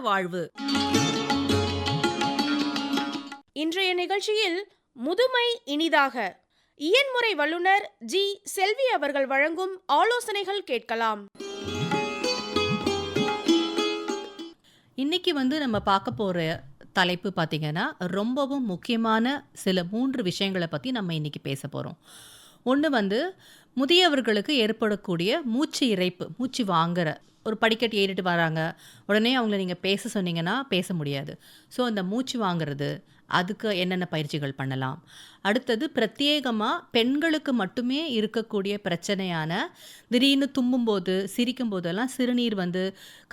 வாழ்வு. இன்றைய நிகழ்ச்சியில் முதுமை இனிதாக. இயன்முறை வல்லுனர் ஜி. செல்வி அவர்கள் வழங்கும் ஆலோசனைகள் கேட்கலாம். இன்னைக்கு வந்து நம்ம பார்க்க போற தலைப்பு பார்த்தீங்கன்னா ரொம்பவும் முக்கியமான சில மூன்று விஷயங்களை பற்றி நம்ம இன்னைக்கு பேச போகிறோம் ஒன்று வந்து முதியவர்களுக்கு ஏற்படக்கூடிய மூச்சு இறைப்பு மூச்சு வாங்குற. ஒரு படிக்கட்டு ஏறிட்டு வராங்க. உடனே அவங்கள நீங்கள் பேச சொன்னீங்கன்னா பேச முடியாது. ஸோ அந்த மூச்சு வாங்குறது அதுக்கு என்னென்ன பயிற்சிகள் பண்ணலாம். அடுத்தது பிரத்யேகமாக பெண்களுக்கு மட்டுமே இருக்கக்கூடிய பிரச்சனையான திடீர்னு தும்பும்போது சிரிக்கும் போதெல்லாம் சிறுநீர் வந்து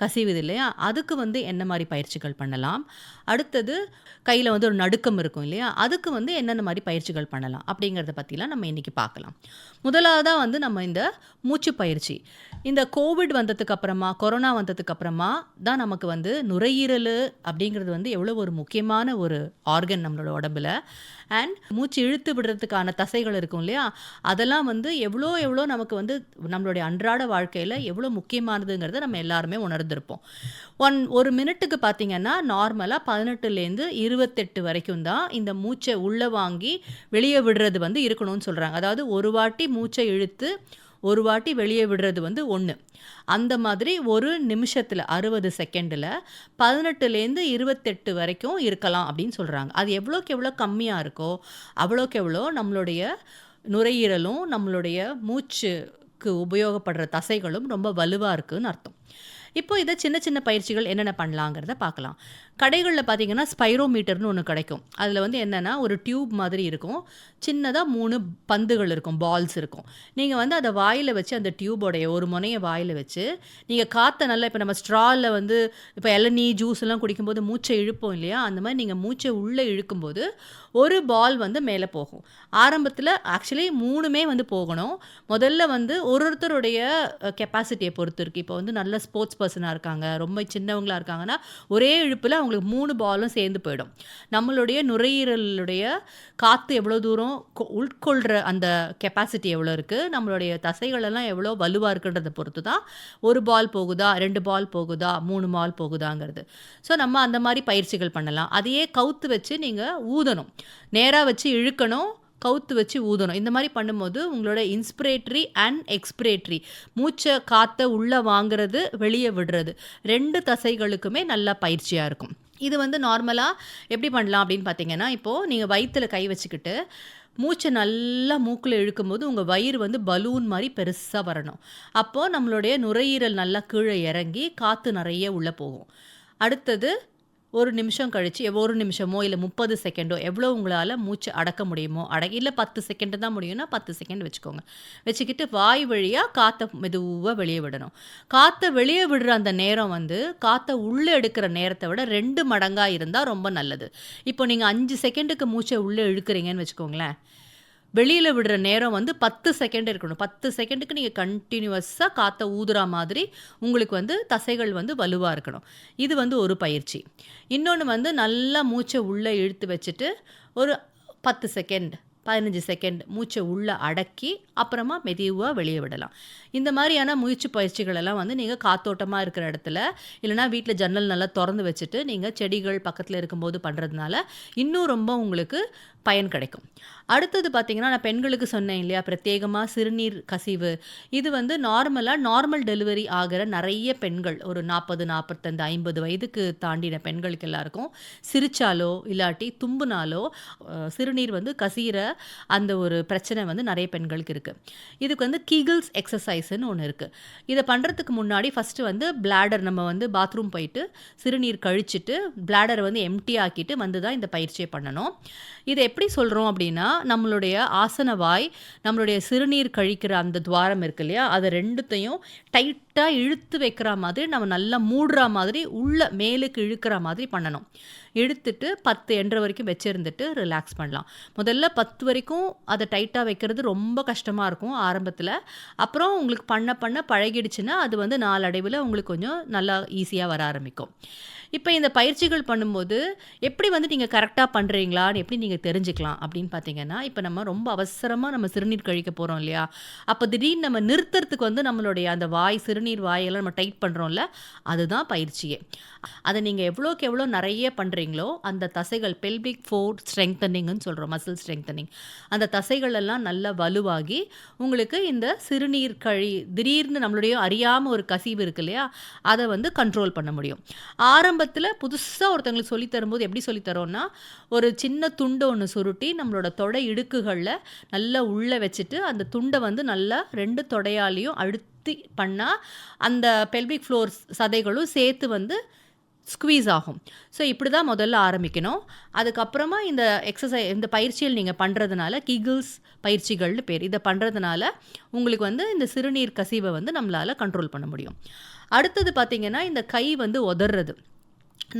கசிவுது இல்லையா? அதுக்கு வந்து என்ன மாதிரி பயிற்சிகள் பண்ணலாம்? அடுத்தது கையில் வந்து ஒரு நடுக்கம் இருக்கும் இல்லையா? அதுக்கு வந்து என்னென்ன மாதிரி பயிற்சிகள் பண்ணலாம்? அப்படிங்கிறத பற்றிலாம் நம்ம இன்றைக்கி பார்க்கலாம். முதலாவதாக வந்து நம்ம இந்த மூச்சு பயிற்சி. இந்த கோவிட் வந்ததுக்கு அப்புறமா கொரோனா வந்ததுக்கு அப்புறமா தான் நமக்கு வந்து நுரையீரல் அப்படிங்கிறது வந்து எவ்வளோ ஒரு முக்கியமான ஒரு ஆர்கன் நம்மளோட உடம்புல. அண்ட் மூச்சு இழுத்து விடுறதுக்கான தசைகள் இருக்கும் இல்லையா? அதெல்லாம் வந்து எவ்வளோ எவ்வளோ நமக்கு வந்து நம்மளுடைய அன்றாட வாழ்க்கையில் எவ்வளோ முக்கியமானதுங்கிறத நம்ம எல்லாருமே உணர்ந்திருப்போம். ஒன் ஒரு மினிட்டுக்கு பார்த்தீங்கன்னா நார்மலாக பதினெட்டுலேருந்து இருபத்தெட்டு வரைக்கும் தான் இந்த மூச்சை உள்ளே வாங்கி வெளியே விடுறது வந்து இருக்கணும்னு சொல்கிறாங்க அதாவது ஒரு வாட்டி மூச்சை இழுத்து ஒரு வாட்டி வெளியே விடுறது வந்து ஒன்று அந்த மாதிரி ஒரு நிமிஷத்தில் அறுபது செகண்டில் பதினெட்டுலேருந்து இருபத்தெட்டு வரைக்கும் இருக்கலாம் அப்படின்னு சொல்கிறாங்க அது எவ்வளோக்கு எவ்வளோ கம்மியாக இருக்கோ அவ்வளோக்கு எவ்வளோ நம்மளுடைய நுரையீரலும் நம்மளுடைய மூச்சுக்கு உபயோகப்படுற தசைகளும் ரொம்ப வலுவாக இருக்குதுன்னு அர்த்தம். இப்போ இதை சின்ன சின்ன பயிற்சிகள் என்னென்ன பண்ணலாங்கிறத பார்க்கலாம். கடைகளில் பார்த்தீங்கன்னா ஸ்பைரோமீட்டர்னு ஒன்று கிடைக்கும். அதில் வந்து என்னென்னா ஒரு டியூப் மாதிரி இருக்கும். சின்னதாக மூணு பந்துகள் இருக்கும் பால்ஸ் இருக்கும். நீங்கள் வந்து அதை வாயில் வச்சு அந்த டியூபோடைய ஒரு முனையை வாயில் வச்சு நீங்கள் காற்றை நல்லா இப்போ நம்ம ஸ்ட்ராவில் வந்து இப்போ இளநீ ஜூஸ் எல்லாம் குடிக்கும்போது மூச்சை இழுப்போம் இல்லையா? அந்த மாதிரி நீங்கள் மூச்சை உள்ளே இழுக்கும்போது ஒரு பால் வந்து மேலே போகும். ஆரம்பத்தில் ஆக்சுவலி மூணுமே வந்து போகணும். முதல்ல வந்து ஒரு ஒருத்தருடைய கெப்பாசிட்டியை பொறுத்து இருக்குது இப்போ வந்து நல்ல ஸ்போர்ட்ஸ் பர்சனாக இருக்காங்க ரொம்ப சின்னவங்களாக இருக்காங்கன்னா ஒரே இழுப்பில் அவங்களுக்கு மூணு பாலும் சேர்ந்து போயிடும். நம்மளுடைய நுரையீரலுடைய காற்று எவ்வளோ தூரம் கொ- உட்கொள்கிற அந்த கெப்பாசிட்டி எவ்வளோ இருக்குது நம்மளுடைய தசைகளெல்லாம் எவ்வளோ வலுவாக இருக்குன்றதை பொறுத்து தான் ஒரு பால் போகுதா ரெண்டு பால் போகுதா மூணு பால் போகுதாங்கிறது. ஸோ நம்ம அந்த மாதிரி பயிற்சிகள் பண்ணலாம். அதையே கவுத்து வச்சு நீங்கள் ஊதணும். நேராக வச்சு இழுக்கணும் கவுத்து வச்சு ஊதணும். இந்த மாதிரி பண்ணும்போது உங்களோட இன்ஸ்பிரேட்டரி அண்ட் எக்ஸ்பிரேட்டரி மூச்சை காற்றை உள்ளே வாங்கிறது வெளியே விடுறது. ரெண்டு தசைகளுக்குமே நல்ல பயிற்சியாக இருக்கும். இது வந்து நார்மலாக எப்படி பண்ணலாம் அப்படின்னு பார்த்தீங்கன்னா இப்போது நீங்கள் வயிற்றில் கை வச்சுக்கிட்டு மூச்சை நல்லா மூக்கில் இழுக்கும்போது உங்கள் வயிறு வந்து பலூன் மாதிரி பெருசாக வரணும். அப்போது நம்மளுடைய நுரையீரல் நல்லா கீழே இறங்கி காற்று நிறைய உள்ளே போகும். அடுத்தது ஒரு நிமிஷம் கழித்து ஒரு நிமிஷமோ இல்லை முப்பது செகண்டோ எவ்வளோ உங்களால் மூச்சு அடக்க முடியுமோ அட இல்லை பத்து செகண்டு தான் முடியும்னா பத்து செகண்ட் வச்சுக்கோங்க. வச்சுக்கிட்டு வாய் வழியாக காற்றை மெதுவாக வெளியே விடணும். காற்றை வெளியே விடுற அந்த நேரம் வந்து காற்றை உள்ளே எடுக்கிற நேரத்தை விட ரெண்டு மடங்காக இருந்தால் ரொம்ப நல்லது. இப்போ நீங்கள் அஞ்சு செகண்டுக்கு மூச்சை உள்ளே இழுக்கிறீங்கன்னு வச்சுக்கோங்களேன். வெளியில் விடுற நேரம் வந்து பத்து செகண்ட் இருக்கணும். பத்து செகண்டுக்கு நீங்கள் கண்டினியூவஸாக காற்றை ஊதுற மாதிரி உங்களுக்கு வந்து தசைகள் வந்து வலுவாக இருக்கணும். இது வந்து ஒரு பயிற்சி. இன்னொன்று வந்து நல்லா மூச்சை உள்ளே இழுத்து வச்சுட்டு ஒரு பத்து செகண்ட் பதினஞ்சு செகண்ட் மூச்சை உள்ளே அடக்கி அப்புறமா மெதுவாக வெளியே விடலாம். இந்த மாதிரியான முயற்சி பயிற்சிகளெல்லாம் வந்து நீங்கள் காத்தோட்டமாக இருக்கிற இடத்துல இல்லைனா வீட்டில் ஜன்னல் நல்லா திறந்து வச்சுட்டு நீங்கள் செடிகள் பக்கத்தில் இருக்கும்போது பண்ணுறதுனால இன்னும் ரொம்ப உங்களுக்கு பயன் கிடைக்கும். அடுத்தது பார்த்திங்கன்னா நான் பெண்களுக்கு சொன்னேன் இல்லையா பிரத்யேகமாக சிறுநீர் கசிவு. இது வந்து நார்மலாக நார்மல் டெலிவரி ஆகிற நிறைய பெண்கள் ஒரு நாற்பது நாற்பத்தஞ்சு ஐம்பது வயதுக்கு தாண்டின பெண்களுக்கு எல்லாருக்கும் சிரிச்சாலோ இல்லாட்டி தும்புனாலோ சிறுநீர் வந்து கசிகிற அந்த ஒரு பிரச்சனை வந்து நிறைய பெண்களுக்கு இருக்குது இதுக்கு வந்து கீகிள்ஸ் எக்ஸசைஸ்னு ஒன்று இருக்குது இதை பண்ணுறதுக்கு முன்னாடி ஃபஸ்ட்டு வந்து பிளாடர் நம்ம வந்து பாத்ரூம் போயிட்டு சிறுநீர் கழிச்சிட்டு பிளாடரை வந்து எம்டி ஆக்கிட்டு வந்து தான் இந்த பயிற்சியை பண்ணணும். இதை எப்படி சொல்கிறோம் அப்படின்னா நம்மளுடைய ஆசன வாய் நம்மளுடைய சிறுநீர் கழிக்கிற அந்த துவாரம் இருக்கு இல்லையா? அதை ரெண்டுத்தையும் டைட்டாக இழுத்து வைக்கிற மாதிரி நம்ம நல்லா மூடுற மாதிரி உள்ள மேலுக்கு இழுக்கிற மாதிரி பண்ணணும். இழுத்துட்டு பத்து என்ற வரைக்கும் வச்சுருந்துட்டு ரிலாக்ஸ் பண்ணலாம். முதல்ல பத்து வரைக்கும் அதை டைட்டாக வைக்கிறது ரொம்ப கஷ்டமாக இருக்கும் ஆரம்பத்தில். அப்புறம் உங்களுக்கு பண்ண பண்ண பழகிடுச்சுன்னா அது வந்து நாளடைவில் உங்களுக்கு கொஞ்சம் நல்லா ஈஸியாக வர ஆரம்பிக்கும். இப்போ இந்த பயிற்சிகள் பண்ணும்போது எப்படி வந்து நீங்கள் கரெக்டாக பண்ணுறீங்களான்னு எப்படி நீங்கள் தெரிஞ்சுக்கலாம் அப்படின்னு பார்த்தீங்கன்னா இப்போ நம்ம ரொம்ப அவசரமாக நம்ம சிறுநீர் கழிக்க போகிறோம் இல்லையா? அப்போ திடீர்னு நம்ம நிறுத்துறதுக்கு வந்து நம்மளுடைய அந்த வாய் சிறுநீர் வாயெல்லாம் நம்ம டைட் பண்ணுறோம்ல அதுதான் பயிற்சியே. அதை நீங்கள் எவ்வளோக்கு எவ்வளோ நிறைய பண்ணுறீங்களோ அந்த தசைகள் பெல்பிக் ஃபோர் ஸ்ட்ரெங்தனிங்னு சொல்கிறோம் மசில் ஸ்ட்ரெங்தனிங் அந்த தசைகள் எல்லாம் நல்லா வலுவாகி உங்களுக்கு இந்த சிறுநீர் கழி திடீர்னு நம்மளுடைய அறியாமல் ஒரு கசிவு இருக்கு இல்லையா அதை வந்து கண்ட்ரோல் பண்ண முடியும். ஆரம்ப ஆரம்பத்தில் புதுசாக ஒருத்தவங்களுக்கு சொல்லித் தரும்போது எப்படி சொல்லித்தரோம்னா ஒரு சின்ன துண்டை ஒன்று சுருட்டி நம்மளோட தொடை இடுக்குகளில் நல்லா உள்ளே வச்சுட்டு அந்த துண்டை வந்து நல்லா ரெண்டு தொடையாலையும் அழுத்தி பண்ணால் அந்த பெல்விக் ஃப்ளோர் சதைகளும் சேர்த்து வந்து ஸ்குவீஸ் ஆகும். ஸோ இப்படி தான் முதல்ல ஆரம்பிக்கணும். அதுக்கப்புறமா இந்த எக்ஸசைஸ் இந்த பயிற்சியில் நீங்கள் பண்ணுறதுனால கிகிள்ஸ் பயிற்சிகள்னு பேர். இதை பண்ணுறதுனால உங்களுக்கு வந்து இந்த சிறுநீர் கசிவை வந்து நம்மளால் கண்ட்ரோல் பண்ண முடியும். அடுத்தது பார்த்திங்கன்னா இந்த கை வந்து உதறது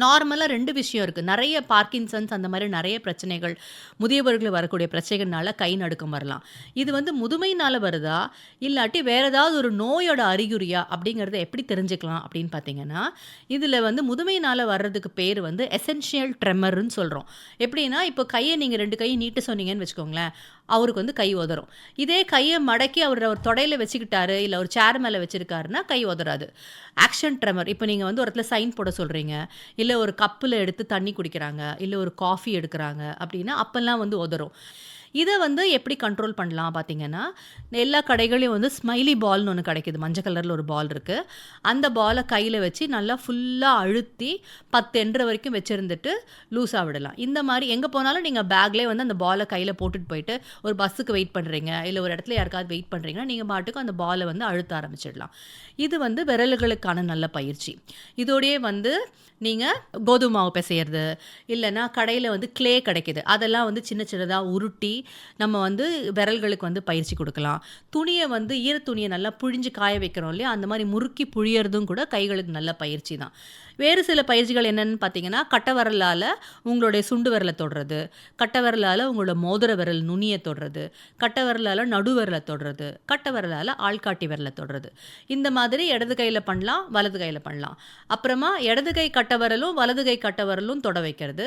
நார்மலாக ரெண்டு விஷயம் இருக்குது நிறைய பார்க்கின்சன்ஸ் அந்த மாதிரி நிறைய பிரச்சனைகள் முதியவர்கள் வரக்கூடிய பிரச்சனைகள்னால கை நடுக்கம் வரலாம். இது வந்து முதுமையினால் வருதா? இல்லாட்டி வேறு ஏதாவது ஒரு நோயோட அறிகுறியா? அப்படிங்கிறத எப்படி தெரிஞ்சுக்கலாம் அப்படின்னு பார்த்தீங்கன்னா இதில் வந்து முதுமையினால் வர்றதுக்கு பேர் வந்து எசென்ஷியல் ட்ரெமர்னு சொல்கிறோம் எப்படின்னா இப்போ கையை நீங்கள் ரெண்டு கையை நீட்டு சொன்னீங்கன்னு வச்சுக்கோங்களேன் அவருக்கு வந்து கை உதறும். இதே கையை மடக்கி அவர் அவர் தொடையில் வச்சுக்கிட்டாரு இல்லை ஒரு சேர் மேலே வச்சுருக்காருன்னா கை உதறாது. ஆக்ஷன் ட்ரெமர் இப்போ நீங்கள் வந்து ஒரு இடத்துல சைன் போட சொல்கிறீங்க இல்லை ஒரு கப்பில் எடுத்து தண்ணி குடிக்கிறாங்க இல்லை ஒரு காஃபி எடுக்கிறாங்க அப்படின்னா அப்போல்லாம் வந்து உதறும். இதை வந்து எப்படி கண்ட்ரோல் பண்ணலாம் பார்த்தீங்கன்னா எல்லா கடைகளையும் வந்து ஸ்மைலி பால்னு ஒன்று கிடைக்குது. மஞ்சள் கலரில் ஒரு பால் இருக்குது அந்த பாலை கையில் வச்சு நல்லா ஃபுல்லாக அழுத்தி பத்து என்ற வரைக்கும் வச்சுருந்துட்டு லூஸாக விடலாம். இந்த மாதிரி எங்கே போனாலும் நீங்கள் பேக்லேயே வந்து அந்த பாலை கையில் போட்டுட்டு போயிட்டு ஒரு பஸ்ஸுக்கு வெயிட் பண்ணுறீங்க இல்லை ஒரு இடத்துல யாருக்காவது வெயிட் பண்ணுறீங்கன்னா நீங்கள் பாட்டுக்கு அந்த பாலை வந்து அழுத்த ஆரம்பிச்சிடலாம். இது வந்து விரல்களுக்கான நல்ல பயிற்சி. இதோடய வந்து நீங்கள் கோதுமை மாவு பிசையிறது இல்லைன்னா கடையில் வந்து க்ளே கிடைக்குது. அதெல்லாம் வந்து சின்ன சின்னதாக உருட்டி நம்ம வந்து விரல்களுக்கு வந்து பயிற்சி கொடுக்கலாம். துணியை வந்து ஈர துணியை நல்லா புழிஞ்சு காய வைக்கிறோம் இல்லையா? அந்த மாதிரி முறுக்கி புழியறதும் கூட கைகளுக்கு நல்ல பயிற்சி தான். வேறு சில பயிற்சிகள் என்னென்னு பார்த்தீங்கன்னா கட்டைவரலால் உங்களுடைய சுண்டு விரலை தொடுறது கட்டைவரலால் உங்களோட மோதிர விரல் நுனியை தொடுறது கட்டை விரலால் தொடுறது கட்டைவரலால் ஆள்காட்டி விரலை தொடுறது. இந்த மாதிரி இடது கையில் பண்ணலாம் வலது கையில் பண்ணலாம். அப்புறமா இடது கை கட்டைவரலும் வலது கை கட்டைவரலும் தொட வைக்கிறது.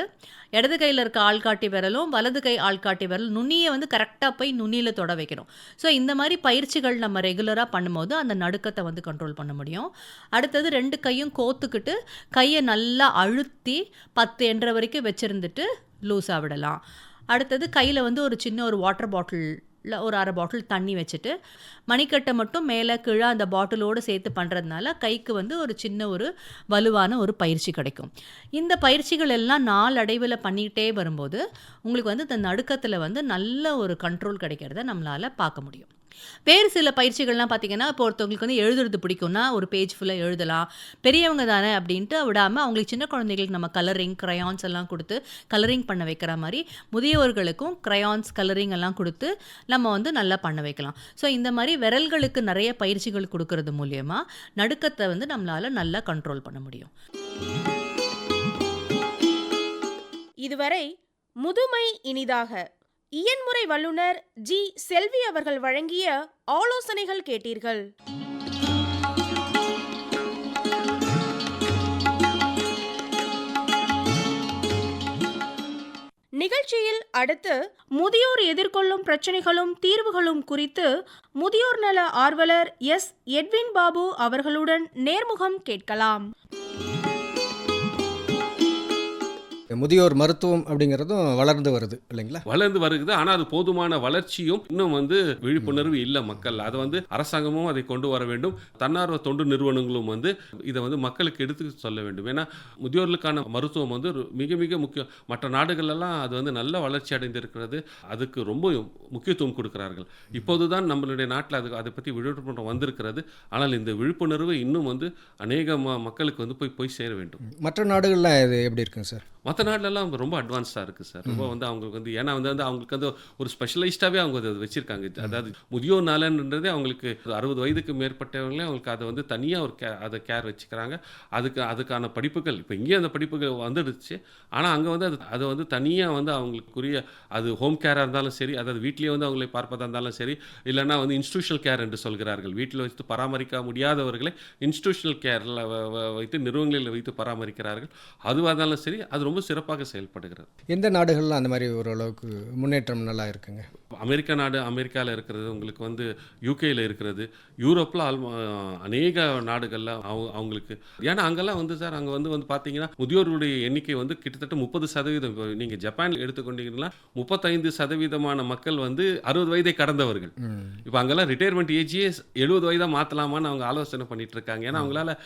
இடது கையில் இருக்க ஆள்காட்டி விரலும் வலது கை ஆள்காட்டி விரல் நுனியை வந்து கரெக்டாக போய் நுனியில் தொட வைக்கணும். ஸோ இந்த மாதிரி பயிற்சிகள் நம்ம ரெகுலராக பண்ணும்போது அந்த நடுக்கத்தை வந்து கண்ட்ரோல் பண்ண முடியும். அடுத்தது ரெண்டு கையும் கோத்துக்கிட்டு கையை நல்லா அழுத்தி பத்து என்ற வரைக்கும் வச்சுருந்துட்டு லூஸாக விடலாம். அடுத்தது கையில் வந்து ஒரு சின்ன ஒரு வாட்டர் பாட்டில் ஒரு அரை பாட்டில் தண்ணி வச்சுட்டு மணிக்கட்டை மட்டும் மேலே கீழே அந்த பாட்டிலோடு சேர்த்து பண்ணுறதுனால கைக்கு வந்து ஒரு சின்ன ஒரு வலுவான ஒரு பயிற்சி கிடைக்கும். இந்த பயிற்சிகள் எல்லாம் நாளடைவில் பண்ணிக்கிட்டே வரும்போது உங்களுக்கு வந்து இந்த நடுக்கத்தில் வந்து நல்ல ஒரு கண்ட்ரோல் கிடைக்கிறத நம்மளால் பார்க்க முடியும். வேறு சில பயிற்சிகள்லாம் பார்த்தீங்கன்னா இப்போ ஒருத்தவங்களுக்கு வந்து எழுதுறது பிடிக்கும்னா ஒரு பேஜ் ஃபுல்லாக எழுதலாம். பெரியவங்க தானே அப்படின்ட்டு விடாமல் அவங்களுக்கு சின்ன குழந்தைகளுக்கு நம்ம கலரிங் க்ரையான்ஸ் எல்லாம் கொடுத்து கலரிங் பண்ண வைக்கிற மாதிரி முதியவர்களுக்கும் க்ரையான்ஸ் கலரிங் எல்லாம் கொடுத்து நம்ம வந்து நல்லா பண்ண வைக்கலாம். ஸோ இந்த மாதிரி விரல்களுக்கு நிறைய பயிற்சிகள் கொடுக்கறது மூலயமா நடுக்கத்தை வந்து நம்மளால் நல்லா கண்ட்ரோல் பண்ண முடியும். இதுவரை முதுமை இனிதாக இயன்முறை வல்லுனர் ஜி. செல்வி அவர்கள் வழங்கிய ஆலோசனைகள் கேட்டீர்கள். நிகழ்ச்சியில் அடுத்து முதியோர் எதிர்கொள்ளும் பிரச்சனைகளும் தீர்வுகளும் குறித்து முதியோர் நல ஆர்வலர் எஸ். எட்வின் பாபு அவர்களுடன் நேர்முகம் கேட்கலாம். முதியோர் மருத்துவம் அப்படிங்கிறதும் வளர்ந்து வருது இல்லைங்களா? வளர்ந்து வருகுது. ஆனால் அது போதுமான வளர்ச்சியும் இன்னும் வந்து விழிப்புணர்வு இல்லை மக்கள். அதை வந்து அரசாங்கமும் அதை கொண்டு வர வேண்டும். தன்னார்வ தொண்டு நிறுவனங்களும் வந்து இதை வந்து மக்களுக்கு எடுத்து சொல்ல வேண்டும். ஏன்னா முதியோர்களுக்கான மருத்துவம் வந்து மிக மிக முக்கியம். மற்ற நாடுகளெல்லாம் அது வந்து நல்ல வளர்ச்சி அடைந்திருக்கிறது. அதுக்கு ரொம்ப முக்கியத்துவம் கொடுக்கிறார்கள். இப்போது தான் நம்மளுடைய நாட்டில் அது அதை பற்றி விழிப்புணர்வு வந்திருக்கிறது. ஆனால் இந்த விழிப்புணர்வு இன்னும் வந்து அநேக மக்களுக்கு வந்து போய் போய் சேர வேண்டும். மற்ற நாடுகளில் இது எப்படி இருக்குங்க சார்? மற்ற நாட்டிலலாம் ரொம்ப அட்வான்ஸ்டாக இருக்குது சார் ரொம்ப வந்து அவங்களுக்கு வந்து ஏன்னா வந்து வந்து அவங்களுக்கு வந்து ஒரு ஸ்பெஷலைஸ்டாகவே அவங்க அதை வச்சுருக்காங்க. அதாவது முதியோர் நலன்றதே அவங்களுக்கு அறுபது வயதுக்கு மேற்பட்டவங்களே அவங்களுக்கு அதை வந்து தனியாக ஒரு கே அதை கேர் வச்சுக்கிறாங்க. அதுக்கு அதுக்கான படிப்புகள் இப்போ இங்கேயும் அந்த படிப்புகள் வந்துடுச்சு. ஆனால் அங்கே வந்து அது அதை வந்து தனியாக வந்து அவங்களுக்குரிய அது ஹோம் கேராக இருந்தாலும் சரி அதாவது வீட்லேயே வந்து அவங்களை பார்ப்பதா இருந்தாலும் சரி இல்லைன்னா வந்து இன்ஸ்டியூஷனல் கேர் என்று சொல்கிறார்கள். வீட்டில் வைத்து பராமரிக்க முடியாதவர்களை இன்ஸ்டியூஷனல் கேரில் வைத்து நிறுவனங்களில் வைத்து பராமரிக்கிறார்கள். அதுவாக இருந்தாலும் சரி அது ரொம்ப சிறப்பு சிறப்பாக செயல்படுகிறது. எந்த நாடுகள்லாம் அந்த மாதிரி ஓரளவுக்கு முன்னேற்றம் நல்லா இருக்குங்க? அமெரிக்கா நாடு அமெரிக்காவில் இருக்கிறது உங்களுக்கு வந்து யூகேயில் இருக்கிறது. யூரோப்பில் ஆல்மோ அநேக நாடுகளில் அவங்க அவங்களுக்கு. ஏன்னா அங்கெல்லாம் வந்து சார் அங்கே வந்து வந்து பார்த்தீங்கன்னா முதியோர்களுடைய எண்ணிக்கை வந்து கிட்டத்தட்ட முப்பது சதவீதம். இப்போ நீங்கள் ஜப்பான் எடுத்துக்கொண்டீங்கன்னா முப்பத்தைந்து சதவீதமான மக்கள் வந்து அறுபது வயதை கடந்தவர்கள். இப்போ அங்கெல்லாம் ரிட்டையர்மெண்ட் ஏஜியே எழுபது வயதாக மாற்றலாமான்னு அவங்க ஆலோசனை பண்ணிட்டு இருக்காங்க. ஏன்னா அவங்களால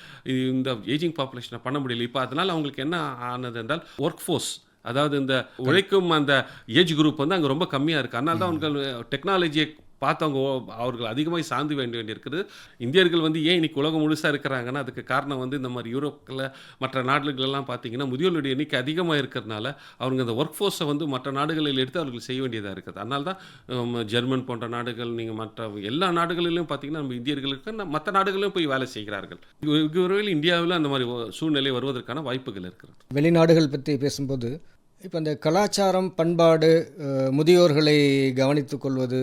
இந்த ஏஜிங் பாப்புலேஷனை பண்ண முடியல. இப்போ அதனால அவங்களுக்கு என்ன ஆனது என்றால் ஒர்க் ஃபோர்ஸ் அதாவது இந்த உழைக்கும் அந்த ஏஜ் குரூப் வந்து அங்கே ரொம்ப கம்மியாக இருக்குது அதனால தான் அவங்க டெக்னாலஜியை பார்த்தவங்க அவர்கள் அதிகமாக சார்ந்து வேண்டி வேண்டியிருக்குது இந்தியர்கள் வந்து ஏன் இன்னைக்கு உலகம் முழுசாக இருக்கிறாங்கன்னா அதுக்கு காரணம் வந்து இந்த மாதிரி யூரோப்பில் மற்ற நாடுகளெல்லாம் பார்த்தீங்கன்னா முதியோர்களுடைய எண்ணிக்கை அதிகமாக இருக்கிறதுனால அவங்க அந்த ஒர்க் ஃபோர்ஸை வந்து மற்ற நாடுகளில் எடுத்து அவர்கள் செய்ய வேண்டியதாக இருக்குது. அதனால தான் ஜெர்மன் போன்ற நாடுகள் நீங்கள் மற்ற எல்லா நாடுகளிலும் பார்த்தீங்கன்னா நம்ம இந்தியர்களுக்கு மற்ற நாடுகளிலும் போய் வேலை செய்கிறார்கள். வெகு இந்தியாவில் அந்த மாதிரி சூழ்நிலை வருவதற்கான வாய்ப்புகள் இருக்கிறது. வெளிநாடுகள் பற்றி பேசும்போது இப்போ இந்த கலாச்சாரம் பண்பாடு முதியோர்களை கவனித்துக் கொள்வது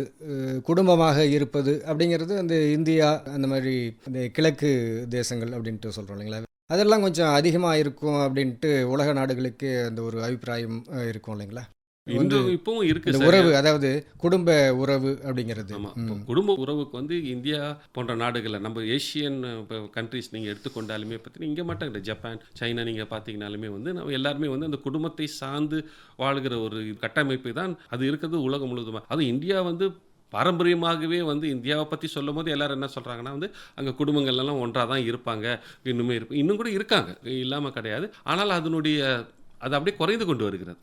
குடும்பமாக இருப்பது அப்படிங்கிறது அந்த இந்தியா அந்த மாதிரி இந்த கிழக்கு தேசங்கள் அப்படின்ட்டு சொல்கிறோம் இல்லைங்களா? அதெல்லாம் கொஞ்சம் அதிகமாக இருக்கும் அப்படின்ட்டு உலக நாடுகளுக்கு அந்த ஒரு அபிப்பிராயம் இருக்கும் இல்லைங்களா? இப்பவும் இருக்கு. உறவு அதாவது குடும்ப உறவு அப்படிங்கிறது. குடும்ப உறவுக்கு வந்து இந்தியா போன்ற நாடுகளில் நம்ம ஏஷியன் கண்ட்ரிஸ் நீங்கள் எடுத்துக்கொண்டாலுமே பார்த்தீங்கன்னா இங்கே மட்டும் இல்லை ஜப்பான் சைனா நீங்கள் பார்த்தீங்கனாலுமே வந்து நம்ம எல்லாருமே வந்து அந்த குடும்பத்தை சார்ந்து வாழ்கிற ஒரு கட்டமைப்பு தான் அது இருக்கிறது உலகம் முழுவதுமா. அது இந்தியா வந்து பாரம்பரியமாகவே வந்து இந்தியாவை பற்றி சொல்லும் போது எல்லாரும் என்ன சொல்கிறாங்கன்னா வந்து அங்கே குடும்பங்கள் எல்லாம் ஒன்றாக தான் இருப்பாங்க. இன்னுமே இருப்ப இன்னும் கூட இருக்காங்க. இல்லாமல் கிடையாது. ஆனால் அதனுடைய அது அப்படியே குறைந்து கொண்டு வருகிறது.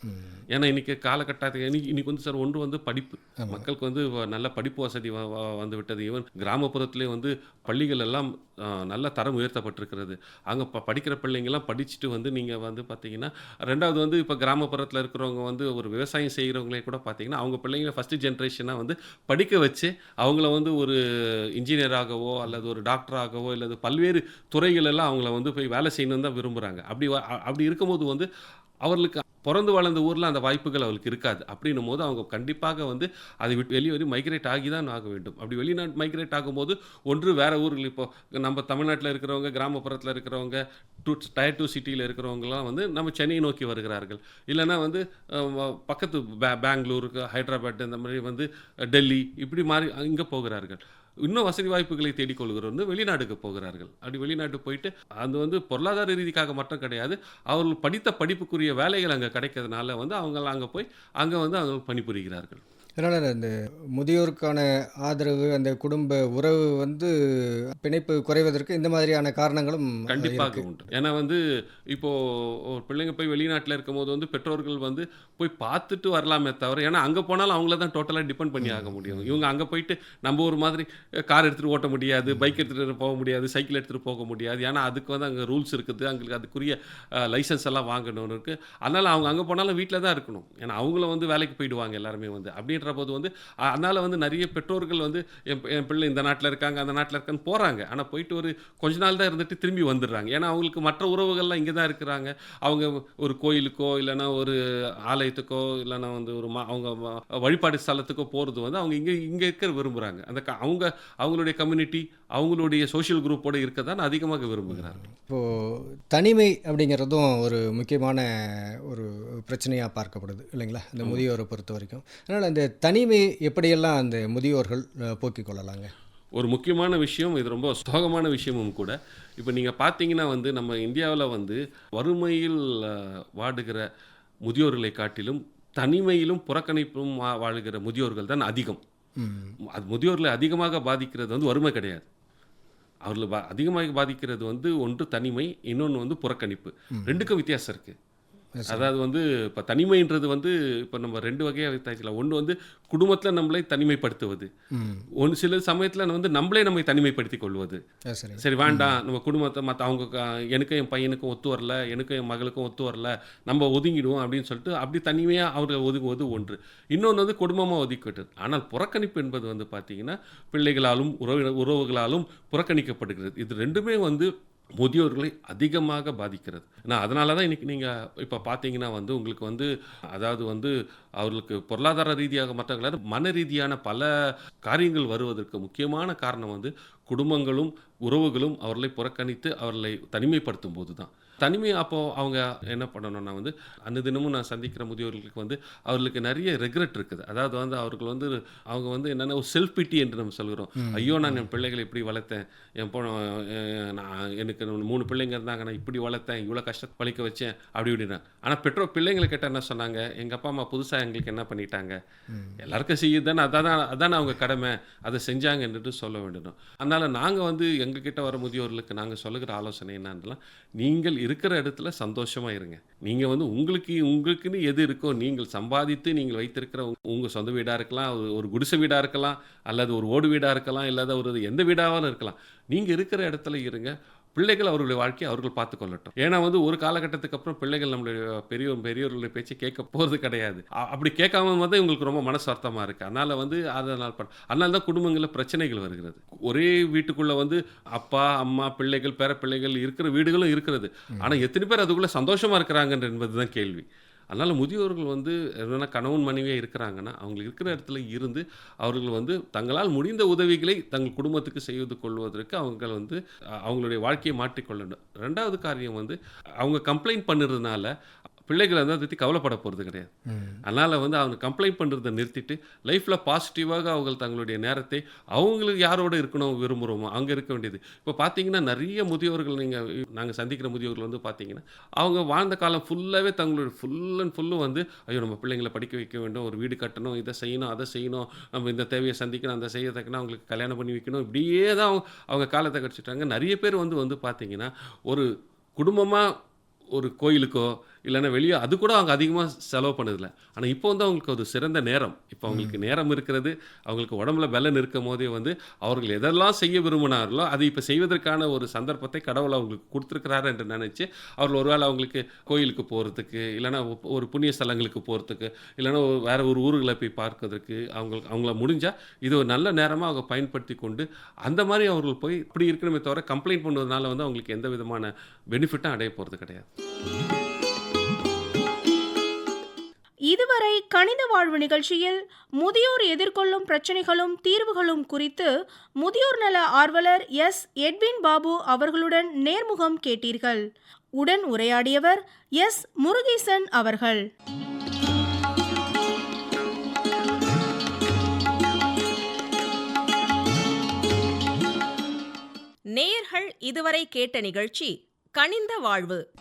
ஏன்னா இன்னைக்கு காலகட்டத்துக்கு இன்னைக்கு இன்னைக்கு வந்து சார் ஒன்று வந்து படிப்பு. மக்களுக்கு வந்து நல்ல படிப்பு வசதி வந்து விட்டது. ஈவன் கிராமப்புறத்திலே வந்து பள்ளிகள் எல்லாம் நல்ல தரம் உயர்த்தப்பட்டிருக்கிறது. அங்கே ப படிக்கிற பிள்ளைங்கெல்லாம் படிச்சுட்டு வந்து நீங்கள் வந்து பார்த்தீங்கன்னா ரெண்டாவது வந்து இப்போ கிராமப்புறத்தில் இருக்கிறவங்க வந்து ஒரு விவசாயம் செய்கிறவங்களே கூட பார்த்தீங்கன்னா அவங்க பிள்ளைங்க ஃபஸ்ட்டு ஜென்ரேஷனாக வந்து படிக்க வச்சு அவங்கள வந்து ஒரு இன்ஜினியராகவோ அல்லது ஒரு டாக்டராகவோ அல்லது பல்வேறு துறைகள் எல்லாம் அவங்கள வந்து போய் வேலை செய்யணும்னு தான் விரும்புகிறாங்க அப்படி அப்படி இருக்கும்போது வந்து அவர்களுக்கு பிறந்து வளர்ந்த ஊரில் அந்த வாய்ப்புகள் அவளுக்கு இருக்காது. அப்படின்னும் போது அவங்க கண்டிப்பாக வந்து அதை விட்டு வெளியே மைக்ரேட் ஆகி தான் ஆக வேண்டும். அப்படி வெளிநாட்டு மைக்ரேட் ஆகும்போது ஒன்று வேறு ஊர்கள் இப்போ நம்ம தமிழ்நாட்டில் இருக்கிறவங்க கிராமப்புறத்தில் இருக்கிறவங்க டூ டயர் டூ சிட்டியில் இருக்கிறவங்கலாம் வந்து நம்ம சென்னை நோக்கி வருகிறார்கள். இல்லைன்னா வந்து பக்கத்து பே பெங்களூருக்கு ஹைதராபாத் இந்த மாதிரி வந்து டெல்லி இப்படி மாறி இங்கே போகிறார்கள். இன்னும் வசதி வாய்ப்புகளை தேடிக்கொள்கிறவர் வந்து வெளிநாட்டுக்கு போகிறார்கள். அப்படி வெளிநாட்டு போயிட்டு அது வந்து பொருளாதார ரீதிக்காக மட்டும் கிடையாது. அவர்கள் படித்த படிப்புக்குரிய வேலைகள் அங்கே கிடைக்கிறதுனால வந்து அவங்க அங்கே போய் அங்கே வந்து அவங்க பணிபுரிகிறார்கள். அதனால் அந்த முதியோருக்கான ஆதரவு அந்த குடும்ப உறவு வந்து பிணைப்பு குறைவதற்கு இந்த மாதிரியான காரணங்களும் கண்டிப்பாக. உண்டு. ஏன்னா வந்து இப்போ ஒரு பிள்ளைங்க போய் வெளிநாட்டில் இருக்கும்போது வந்து பெற்றோர்கள் வந்து போய் பார்த்துட்டு வரலாமே தவிர ஏன்னா அங்கே போனாலும் அவங்கள தான் டோட்டலாக டிபெண்ட் பண்ணி ஆக முடியும். இவங்க அங்கே போயிட்டு நம்ம ஒரு மாதிரி கார் எடுத்துகிட்டு ஓட்ட முடியாது பைக் எடுத்துகிட்டு போக முடியாது சைக்கிள் எடுத்துகிட்டு போக முடியாது. ஏன்னா அதுக்கு வந்து அங்கே ரூல்ஸ் இருக்குது. அவங்களுக்கு அதுக்குரிய லைசன்ஸ் எல்லாம் வாங்கணும்னு இருக்குது அதனால் அவங்க அங்கே போனாலும் வீட்டில் தான் இருக்கணும். ஏன்னா அவங்கள வந்து வேலைக்கு போயிடுவாங்க எல்லாருமே வந்து. அப்படின்ற போது வந்து அதனால் வந்து நிறைய பெற்றோர்கள் வந்து என் என் பிள்ளை இந்த நாட்டில் இருக்காங்க அந்த நாட்டில் இருக்கான்னு போகிறாங்க ஆனால் போயிட்டு ஒரு கொஞ்ச நாள் தான் இருந்துட்டு திரும்பி வந்துடுறாங்க. ஏன்னா அவங்களுக்கு மற்ற உறவுகள்லாம் இங்கே தான் இருக்கிறாங்க. அவங்க ஒரு கோயிலுக்கோ இல்லைன்னா ஒரு ஆலயத்துக்கோ இல்லைன்னா வந்து ஒரு மா அவங்க வ- வழிபாடு ஸ்தலத்துக்கோ போகிறது வந்து அவங்க இங்கே இங்கே இருக்க விரும்புகிறாங்க அந்த க- அவங்க அவங்களுடைய கம்யூனிட்டி அவங்களுடைய சோஷியல் குரூப்போட இருக்க தான் அதிகமாக விரும்புகிறார்கள். இப்போது தனிமை அப்படிங்கிறதும் ஒரு முக்கியமான ஒரு பிரச்சனையாக பார்க்கப்படுது இல்லைங்களா? இந்த முதியோரை பொறுத்த வரைக்கும். அதனால் அந்த தனிமை எப்படியெல்லாம் அந்த முதியோர்கள் போக்கிக் கொள்ளலாங்க? ஒரு முக்கியமான விஷயம் இது ரொம்ப சோகமான விஷயமும் கூட. இப்போ நீங்கள் பார்த்தீங்கன்னா வந்து நம்ம இந்தியாவில் வந்து வறுமையில் வாடுகிற முதியோர்களை காட்டிலும் தனிமையிலும் புறக்கணிப்பும் வாழுகிற முதியோர்கள் தான் அதிகம். அது முதியோர்களை அதிகமாக பாதிக்கிறது வந்து வறுமை கிடையாது. அவர்களை பா அதிகமாக பாதிக்கிறது வந்து ஒன்று தனிமை இன்னொன்று வந்து புறக்கணிப்பு. ரெண்டுக்கும் வித்தியாசம் இருக்குது அதாவது வந்து இப்போ தனிமைன்றது வந்து இப்போ நம்ம ரெண்டு வகையாக வித்தாச்சிக்கலாம் ஒன்று வந்து குடும்பத்தில் நம்மளை தனிமைப்படுத்துவது. ஒன்று சில சமயத்தில் வந்து நம்மளே நம்மை தனிமைப்படுத்திக் கொள்வது சரி வேண்டாம் நம்ம குடும்பத்தை மற்ற அவங்க க- எனக்கும் என் பையனுக்கும் ஒத்து வரல எனக்கும் என் மகளுக்கும் ஒத்து வரல நம்ம ஒதுங்கிடுவோம் அப்படின்னு சொல்லிட்டு அப்படி தனிமையாக அவர்கள் ஒதுங்குவது ஒன்று. இன்னொன்று வந்து குடும்பமாக ஒதுக்கிவிட்டது. ஆனால் புறக்கணிப்பு என்பது வந்து பார்த்தீங்கன்னா பிள்ளைகளாலும் உறவு உறவுகளாலும் புறக்கணிக்கப்படுகிறது. இது ரெண்டுமே வந்து முதியோர்களை அதிகமாக பாதிக்கிறது. ஏன்னா அதனால தான் இன்றைக்கி நீங்கள் இப்போ பார்த்தீங்கன்னா வந்து உங்களுக்கு வந்து அதாவது வந்து அவர்களுக்கு பொருளாதார ரீதியாக மற்றவங்களால மன ரீதியான பல காரியங்கள் வருவதற்கு முக்கியமான காரணம் வந்து குடும்பங்களும் உறவுகளும் அவர்களை புறக்கணித்து அவர்களை தனிமைப்படுத்தும் போது தான் தனிமை அப்போ அவங்க என்ன பண்ணணும்னா வந்து அந்த தினமும் நான் சந்திக்கிற முதியோர்களுக்கு வந்து அவர்களுக்கு நிறைய ரெக்ரெட் இருக்குது. அதாவது வந்து அவர்கள் வந்து அவங்க வந்து என்னென்ன ஒரு செல்ஃப் பிட்டி என்று நம்ம சொல்கிறோம். ஐயோ நான் என் பிள்ளைகளை இப்படி வளர்த்தேன். என் பொ நான் எனக்கு மூணு பிள்ளைங்க இருந்தாங்க நான் இப்படி வளர்த்தேன் இவ்வளோ கஷ்டத்தை பழிக்க வச்சேன் அப்படி இப்படின்னா. ஆனால் பெற்றோர் பிள்ளைங்களை கேட்டால் என்ன சொன்னாங்க? எங்கள் அப்பா அம்மா புதுசாக எங்களுக்கு என்ன பண்ணிட்டாங்க? எல்லாருக்கும் செய்யுது தானே அதான் அதானே அவங்க கடமை. அதை செஞ்சாங்க என்று சொல்ல வேண்டும். அதனால் நாங்கள் வந்து எங்ககிட்ட வர முதியோர்களுக்கு நாங்கள் சொல்லுகிற ஆலோசனை என்னன்னா நீங்கள் இருக்கிற இடத்துல சந்தோஷமாக இருங்க. நீங்கள் வந்து உங்களுக்கு உங்களுக்குன்னு எது இருக்கோ நீங்கள் சம்பாதித்து நீங்கள் வைத்திருக்கிற உங்கள் சொந்த வீடாக இருக்கலாம் ஒரு- ஒரு குடிசை வீடாக இருக்கலாம் அல்லது ஒரு ஓடு வீடாக இருக்கலாம் இல்லாத ஒரு எந்த வீடாகவும் இருக்கலாம். நீங்கள் இருக்கிற இடத்துல இருங்க. பிள்ளைகள் அவர்களுடைய வாழ்க்கையை அவர்கள் பார்த்து கொள்ளட்டும். ஏன்னா வந்து ஒரு காலகட்டத்துக்கு அப்புறம் பிள்ளைகள் நம்மளுடைய பெரிய பெரியவர்களுடைய பேச்சை கேட்க போகிறது கிடையாது. அப்படி கேட்காம வந்து இவங்களுக்கு ரொம்ப மனசு வருத்தமாக இருக்குது அதனால் வந்து அதனால் அதனால தான் குடும்பங்களில் பிரச்சனைகள் வருகிறது. ஒரே வீட்டுக்குள்ளே வந்து அப்பா அம்மா பிள்ளைகள் பேர பிள்ளைகள் இருக்கிற வீடுகளும் இருக்கிறது. ஆனால் எத்தனை பேர் அதுக்குள்ளே சந்தோஷமாக இருக்கிறாங்க என்பது தான் கேள்வி. அதனால் முதியோர்கள் வந்து என்னென்னா கணவன் மனைவியாக இருக்கிறாங்கன்னா அவங்க இருக்கிற இடத்துல இருந்து அவர்கள் வந்து தங்களால் முடிந்த உதவிகளை தங்கள் குடும்பத்துக்கு செய்து கொள்வதற்கு அவங்க வந்து அவங்களுடைய வாழ்க்கையை மாற்றிக்கொள்ளணும். ரெண்டாவது காரியம் வந்து அவங்க கம்ப்ளைண்ட் பண்ணுறதுனால பிள்ளைகள் வந்து அதை பற்றி கவலைப்பட போகிறது கிடையாது. அதனால் வந்து அவங்க கம்ப்ளைண்ட் பண்ணுறதை நிறுத்திட்டு லைஃப்பில் பாசிட்டிவாக அவங்க தங்களுடைய நேரத்தை அவங்களுக்கு யாரோட இருக்கணும் விரும்புகிறோமோ அங்கே இருக்க வேண்டியது. இப்போ பார்த்தீங்கன்னா நிறைய முதியோர்கள் நீங்கள் நாங்கள் சந்திக்கிற முதியோர்கள் வந்து பார்த்தீங்கன்னா அவங்க வாழ்ந்த காலம் ஃபுல்லாகவே தங்களுடைய ஃபுல் அண்ட் ஃபுல்லும் வந்து ஐயோ நம்ம பிள்ளைங்களை படிக்க வைக்க வேண்டும் ஒரு வீடு கட்டணும் இதை செய்யணும் அதை செய்யணும் நம்ம இந்த தேவையை சந்திக்கணும் அந்த செய்ய தக்கணும் அவங்களுக்கு கல்யாணம் பண்ணி வைக்கணும் இப்படியே தான் அவங்க அவங்க காலத்தை கடிச்சிட்டாங்க நிறைய பேர் வந்து வந்து பார்த்தீங்கன்னா ஒரு குடும்பமாக ஒரு கோயிலுக்கோ இல்லைன்னா வெளியே அது கூட அவங்க அதிகமாக செலவு பண்ணதில்ல. ஆனால் இப்போ வந்து அவங்களுக்கு ஒரு சிறந்த நேரம். இப்போ அவங்களுக்கு நேரம் இருக்கிறது அவங்களுக்கு உடம்புல பலன் இருக்கும் போதே வந்து அவர்கள் எதெல்லாம் செய்ய விரும்பினார்களோ அதை இப்போ செய்வதற்கான ஒரு சந்தர்ப்பத்தை கடவுள் அவங்களுக்கு கொடுத்துருக்கிறாரு என்று நினச்சி அவர்கள் ஒருவேளை அவங்களுக்கு கோயிலுக்கு போகிறதுக்கு இல்லைன்னா ஒரு புண்ணிய ஸ்தலங்களுக்கு போகிறதுக்கு இல்லைன்னா வேற ஒரு ஊர்களை போய் பார்க்கறதுக்கு அவங்களுக்கு அவங்கள முடிஞ்சால் இது ஒரு நல்ல நேரமாக அவங்க பயன்படுத்தி கொண்டு அந்த மாதிரி அவர்கள் போய் இப்படி இருக்கணுமே தவிர கம்ப்ளைண்ட் பண்ணுவதனால வந்து அவங்களுக்கு எந்த விதமான பெனிஃபிட்டும் அடைய போகிறது கிடையாது. இதுவரை கணித வாழ்வு நிகழ்ச்சியில் முதியோர் எதிர்கொள்ளும் பிரச்சனைகளும் தீர்வுகளும் குறித்து முதியோர் நல ஆர்வலர் எஸ். எட்வின் பாபு அவர்களுடன் நேர்முகம் கேட்டீர்கள். உடன் உரையாடியவர் எஸ். முருகேசன் அவர்கள். நேயர்கள் இதுவரை கேட்ட நிகழ்ச்சி கணிந்த வாழ்வு.